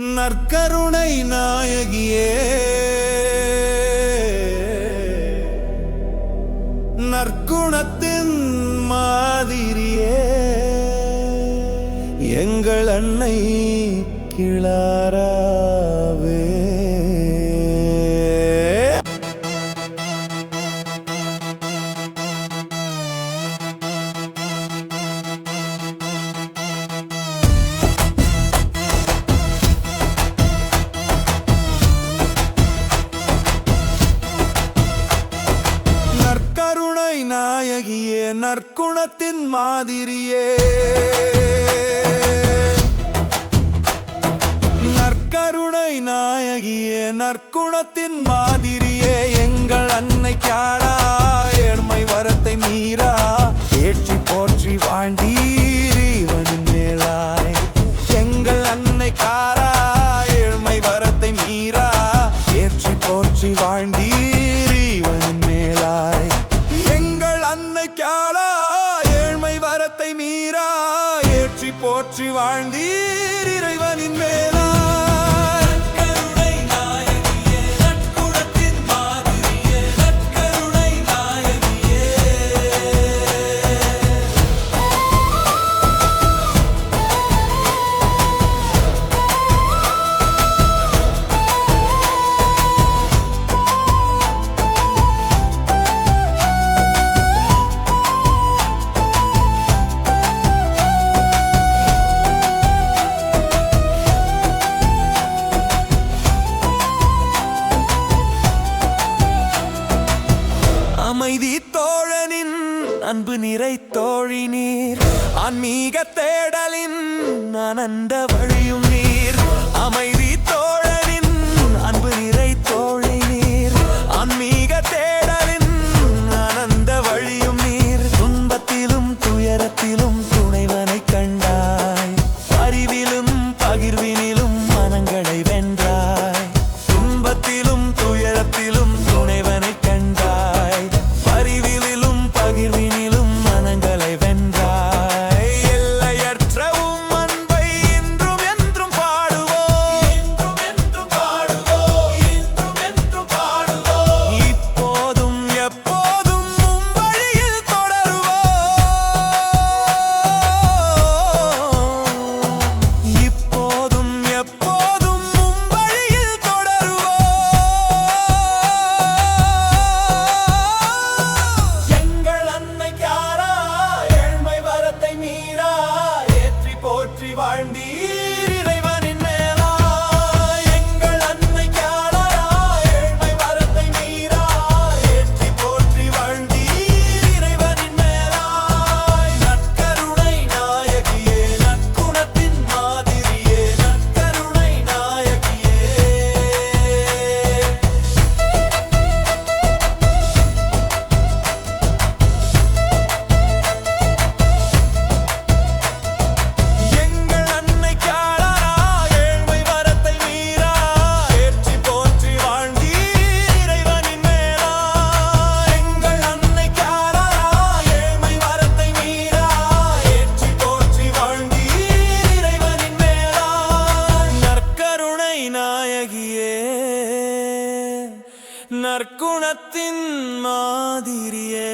நற்கருணை நாயகியே. நற்குணத்தின் மாதிரியே. எங்கள் அன்னை கிளாரா. கருணை நாயகியே நற்குணத்தின் மாதிரியே. நற்கருணை நாயகியே நற்குணத்தின் மாதிரியே. எங்கள் அன்னைக்காரா ஏழ்மை மலைக்காளா ஏழ்மை வரத்தை மீறா? ஏற்றி போற்றி வாழ்ந்தீர். அன்பு நிறை தோழி நீர் ஆன்மீக தேடலின் அனந்த வழியும் நீர். அமைதி find me അഴകിയേ നർക്കുണത്തിൻ മാതിരിയേ.